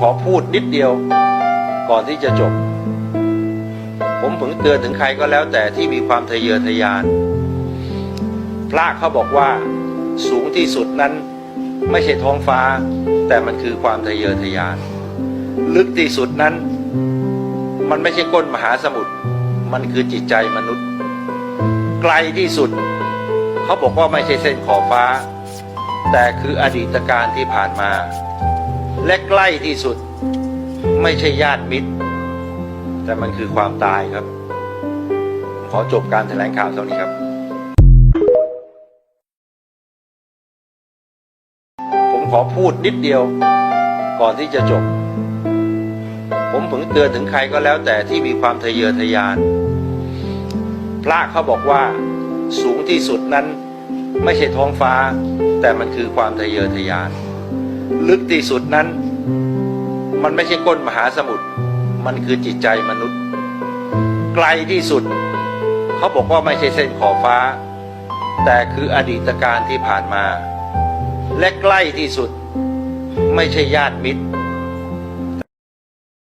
ขอพูดนิดเดียวก่อนที่จะจบ ผมถึงเตือนถึงใครก็แล้วแต่ที่มีความทะเยอทะยาน พระเขาบอกว่าสูงที่สุดนั้นไม่ใช่ท้องฟ้า แต่มันคือความทะเยอทะยาน ลึกที่สุดนั้น มันไม่ใช่ก้นมหาสมุทรมันคือจิตใจมนุษย์ ไกลที่สุด เขาบอกว่าไม่ใช่เส้นขอบฟ้า แต่คืออดีตการที่ผ่านมา และใกล้ที่สุด ไม่ใช่ญาติมิตร แต่มันคือความตายครับ ขอจบการแถลงข่าวเท่านี้ครับ ผมขอพูดนิดเดียวก่อนที่จะจบ ผมถึงเตือนถึงใครก็แล้วแต่ที่มีความทะเยอทะยาน พระเขาบอกว่าสูงที่สุดนั้นไม่ใช่ท้องฟ้า แต่มันคือความทะเยอทะยาน ลึกที่สุดนั้น มันไม่ใช่ก้นมหาสมุทรมันคือจิตใจมนุษย์ ไกลที่สุด เขาบอกว่าไม่ใช่เส้นขอบฟ้า แต่คืออดีตการที่ผ่านมา และใกล้ที่สุด ไม่ใช่ญาติมิตร